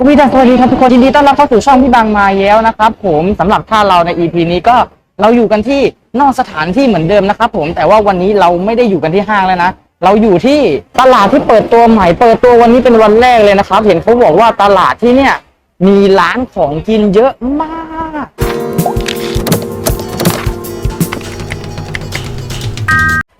สวัสดีครับสวัสดีครับทุกคนยินดีต้อนรับเข้าสู่ช่องพี่บางมาแย้วนะครับ ผมสำหรับท่าเราใน EP นี้ก็เราอยู่กันที่นอกสถานที่เหมือนเดิมนะครับผมแต่ว่าวันนี้เราไม่ได้อยู่กันที่ห้างแล้วนะเราอยู่ที่ตลาดที่เปิดตัวใหม่เปิดตัววันนี้เป็นวันแรกเลยนะครับ เห็นเขาบอกว่าตลาดที่เนี่ยมีร้านของกินเยอะมาก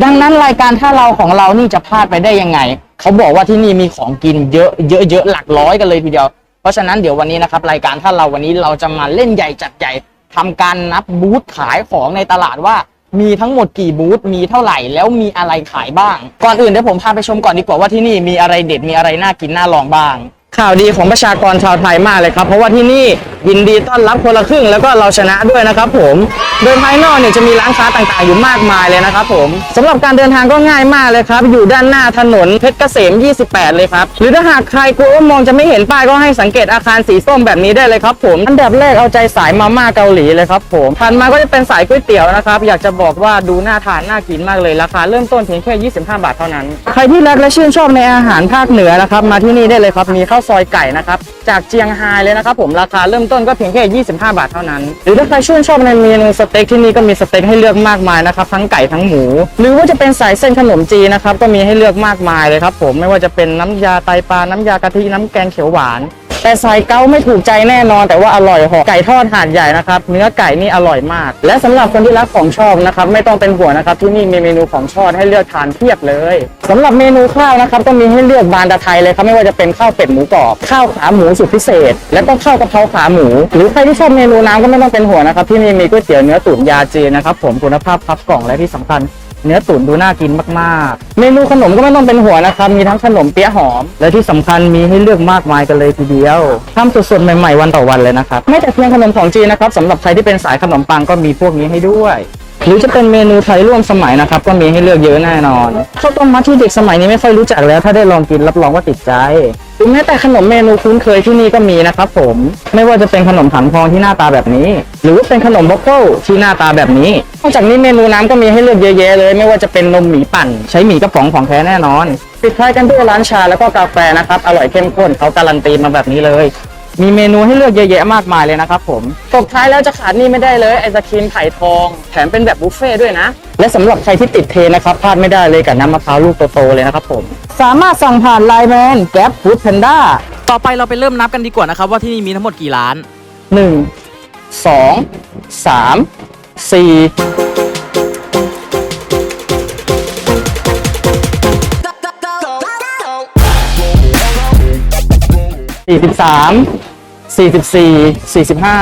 ดังนั้นรายการถ้าเราของเรานี่จะพลาดไปได้ยังไง เขาบอกว่าที่นี่มีของกินเยอะเยอะเยอะหลักร้อยกันเลยทีเดียว ราะฉะนั้นเดี๋ยววันนี้นะครับรายการถ้าเราวันนี้เราจะมาเล่นใหญ่จัดใหญ่ทำการนับบูธขายของในตลาดว่ามีทั้งหมดกี่บูธมีเท่าไหร่แล้วมีอะไรขายบ้าง ก่อนอื่นเดี๋ยวผมพาไปชมก่อนดีกว่าว่าที่นี่มีอะไรเด็ดมีอะไรน่ากินน่าลองบ้าง ข่าวดีของประชากรชาวไทยมากเลยครับ เพราะว่าที่นี่ ยินดีต้อนรับคนละครึ่งแล้วก็เราชนะด้วยนะครับผม โดยภายนอกเนี่ยจะมีร้านค้าต่างๆ อยู่มากมายเลยนะครับผมสำหรับการเดินทางก็ง่ายมากเลยครับ อยู่ด้านหน้าถนนเพชรเกษม 28 เลยครับ หรือถ้าหากใครกลัวว่ามองจะไม่เห็นป้ายก็ให้สังเกตอาคารสีส้มแบบนี้ได้เลยครับผมอันดับแรกเอาใจสายมาม่าเกาหลีเลยครับผมถัดมาก็จะเป็นสายก๋วยเตี๋ยวนะครับอยากจะบอกว่าดูน่าทานน่ากินมากเลยราคาเริ่มต้นเพียงแค่ 25 บาทเท่านั้น ใครที่รักและชื่นชอบในอาหารภาคเหนือนะครับมาที่นี่ได้เลยครับมีข้าวซอยไก่นะครับจากเจียงไฮ้เลยนะครับผมราคาเริ่มต้นก็เพียงแค่ 25 บาทเท่านั้น หรือถ้าใครชื่นชอบในเมนูสเต็กที่นี่ก็มีสเต็กให้เลือกมากมายนะครับทั้งไก่ทั้งหมู หรือว่าจะเป็นสายเส้นขนมจีนนะครับก็มีให้เลือกมากมายเลยครับผมไม่ว่าจะเป็นน้ำยาไตปลาน้ำยากะทิน้ำแกงเขียวหวาน แต่สายเก้าไม่ถูกใจแน่นอน แต่ว่าอร่อยหอไก่ทอดหาดใหญ่นะครับเนื้อไก่นี่อร่อยมาก และสำหรับคนที่รักของชอบนะครับไม่ต้องเป็นห่วงนะครับที่นี่มีเมนูของชอบให้เลือกทานเพียบเลยสำหรับเมนูข้าวนะครับก็มีให้เลือกบานตะไทยเลยครับไม่ว่าจะเป็นข้าวเป็ดหมูกรอบข้าวขาหมูสุดพิเศษ และก็ข้าวกะเพราขาหมู หรือใครที่ชอบเมนูน้ำก็ไม่ต้องเป็นห่วงนะครับที่นี่มีก๋วยเตี๋ยวเนื้อตุ๋นยาจีนนะครับผมคุณภาพพับกล่องและที่สำคัญ เนื้อตุ๋นดูน่ากินมากๆ เมนูขนมก็ไม่ต้องเป็นห่วนะครับ มีทั้งขนมเปี๊ยะหอม และที่สำคัญมีให้เลือกมากมายกันเลยทีเดียวทำสดๆใหม่ๆวันต่อวันเลยนะครับ ไม่แต่เพียงขนมของจีนนะครับสำหรับใครที่เป็นสายขนมปังก็มีพวกนี้ให้ด้วยหรือจะเป็นเมนูไทยร่วมสมัยนะครับ ก็มีให้เลือกเยอะแน่นอนข้าวต้มมัดที่เด็กสมัยนี้ไม่ค่อยรู้จักแล้ว ถ้าได้ลองกินรับรองว่าติดใจ หรือแม้แต่ขนมเมนูคุ้นเคยที่นี่ก็มีนะครับผม ไม่ว่าจะเป็นขนมถังทองที่หน้าตาแบบนี้ หรือว่าเป็นขนมบ็อกเกิลที่หน้าตาแบบนี้นอกจากนี้เมนูน้ำก็มีให้เลือกเยอะแยะเลย ไม่ว่าจะเป็นนมหมีปั่น ใช้หมีกระป๋องของแท้แน่นอน ปิดท้ายกันด้วยร้านชาแล้วก็กาแฟนะครับอร่อยเข้มข้นเขาการันตีมาแบบนี้เลย มีเมนูให้เลือกเยอะแยะมากมายเลยนะครับผมตบท้ายแล้วจะขาดนี่ไม่ได้เลยไอศครีมไข่ทองแถมเป็นแบบบุฟเฟ่ด้วยนะ และสำหรับใครที่ติดเทนะครับพลาดไม่ได้เลยกับน้ำมะพร้าวลูกโตๆเลยนะครับผม สามารถสั่งผ่านไลน์แมนแก๊ปฟู้ดแพนด้าต่อไปเราไปเริ่มนับกันดีกว่านะครับ ว่าที่นี่มีทั้งหมดกี่ร้าน หนึ่งสองสามสี่สี่สิบสามสี่สิบสี่สี่สิบห้า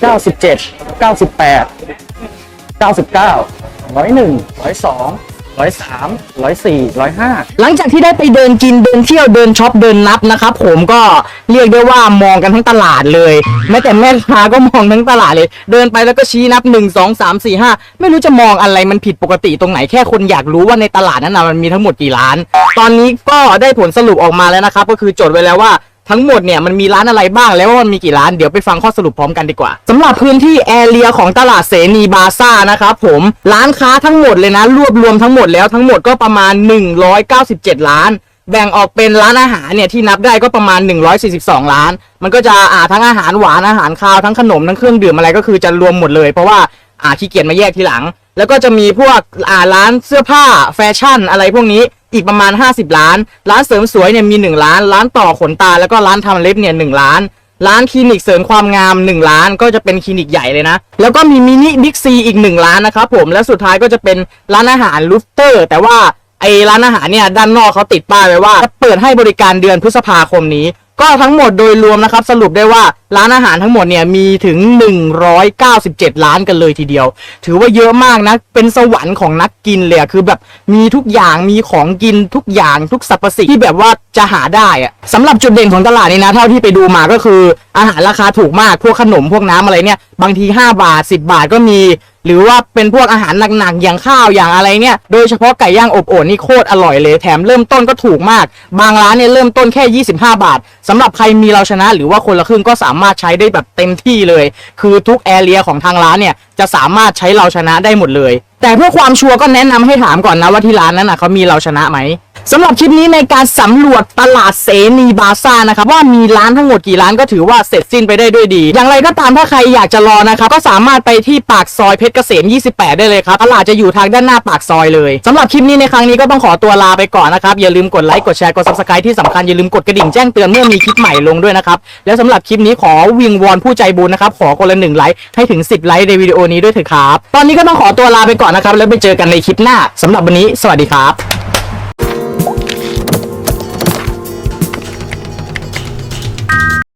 เก้าสิบเจ็ดเก้าสิบแปดเก้าสิบเก้าร้อยหนึ่งร้อยสอง ร้อยสามร้อยสี่ร้อยห้าหลังจากที่ได้ไปเดินกินเดินเที่ยวเดินช็อปเดินนับนะครับผมก็เรียกได้ว่ามองกันทั้งตลาดเลยแม้แต่แม่ค้าก็มองทั้งตลาดเลย เดินไปแล้วก็ชี้นับ1 2 3 4 5ไม่รู้จะมองอะไรมันผิดปกติตรงไหนแค่คนอยากรู้ว่าในตลาดนั้นนะมันมีทั้งหมดกี่ร้าน ตอนนี้ก็ได้ผลสรุปออกมาแล้วนะครับก็คือจดไว้แล้วว่า ทั้งหมดเนี่ยมันมีร้านอะไรบ้างแล้วว่ามันมีกี่ร้านเดี๋ยวไปฟังข้อสรุปพร้อมกันดีกว่าสำหรับพื้นที่แอเรียของตลาดเสนีบาซ่านะครับผมร้านค้าทั้งหมดเลยนะ รวบรวมทั้งหมดแล้วทั้งหมดก็ประมาณ 197 ล้าน แบ่งออกเป็นร้านอาหารเนี่ยที่นับได้ก็ประมาณ 142 ล้าน มันก็จะอ่าทั้งอาหารหวานอาหารคาวทั้งขนมทั้งเครื่องดื่มอะไรก็คือจะรวมหมดเลยเพราะว่าอ่าขี้เกียจมาแยกทีหลัง แล้วก็จะมีพวกอ่าร้านเสื้อผ้าแฟชั่นอะไรพวกนี้อีกประมาณ 50 ล้าน ร้านเสริมสวยเนี่ยมี 1 ล้าน ร้านต่อขนตา แล้วก็ร้านทำเล็บเนี่ยหล้าน ร้านคลินิกเสริมความงาม 1 ล้าน ก็จะเป็นคลินิกใหญ่เลยนะ แล้วก็มีมินิบิ๊กซีอีก 1 ล้านนะครับผม และสุดท้ายก็จะเป็นร้านอาหารลูฟเตอร์ แต่ว่าไอ้ร้านอาหารเนี่ยด้านนอกเขาติดป้ายไว้ว่าจะเปิดให้บริการเดือนพฤษภาคมนี้ ก็ทั้งหมดโดยรวมนะครับ สรุปได้ว่าร้านอาหารทั้งหมดเนี่ยมีถึง 197 ล้านกันเลยทีเดียว ถือว่าเยอะมากนะ เป็นสวรรค์ของนักกินเลยคือแบบมีทุกอย่างมีของกินทุกอย่างทุกสรรพสิ่งที่แบบว่าจะหาได้อะสำหรับจุดเด่นของตลาดนี้นะ เท่าที่ไปดูมาก็คืออาหารราคาถูกมากพวกขนมพวกน้ำอะไรเนี่ย บางที 5 บาท 10 บาทก็มี หรือว่าเป็นพวกอาหารหนักๆอย่างข้าวอย่างอะไรเนี่ย โดยเฉพาะไก่ย่างอบโอ่นนี่โคตรอร่อยเลยแถมเริ่มต้นก็ถูกมาก บางร้านเนี่ยเริ่มต้นแค่ 25 บาทสำหรับใครมีเราชนะ หรือว่าคนละครึ่งก็สามารถใช้ได้แบบเต็มที่เลย คือทุกแอเรียของทางร้านเนี่ยจะสามารถใช้เราชนะได้หมดเลย แต่เพื่อความชัวร์ก็แนะนำให้ถามก่อนนะว่าที่ร้านนั้นนะเขามีเราชนะไหม สำหรับคลิปนี้ในการสำรวจตลาดเสนีบาซ่านะครับว่ามีร้านทั้งหมดกี่ร้านก็ถือว่าเสร็จสิ้นไปได้ด้วยดี อย่างไรก็ตามถ้าใครอยากจะรอนะครับก็สามารถไปที่ปากซอยเพชรเกษม 28 ได้เลยครับตลาดจะอยู่ทางด้านหน้าปากซอยเลยสำหรับคลิปนี้ในครั้งนี้ก็ต้องขอตัวลาไปก่อนนะครับอย่าลืมกดไลค์กดแชร์กด subscribe ที่สำคัญอย่าลืมกดกระดิ่งแจ้งเตือนเมื่อมีคลิปใหม่ลงด้วยนะครับแล้วสำหรับคลิปนี้ขอวิงวอนผู้ใจบุญนะครับขอคนละหนึ่งไลค์ให้ถึง 10 ไลค์ในวิดีโอนี้ด้วยเถอะครับตอนนี้ก็ต้องขอตัวลาไปก่อนนะครับแล้วไปเจอกันในคลิปหน้าสำหรับวันนี้ สวัสดีครับ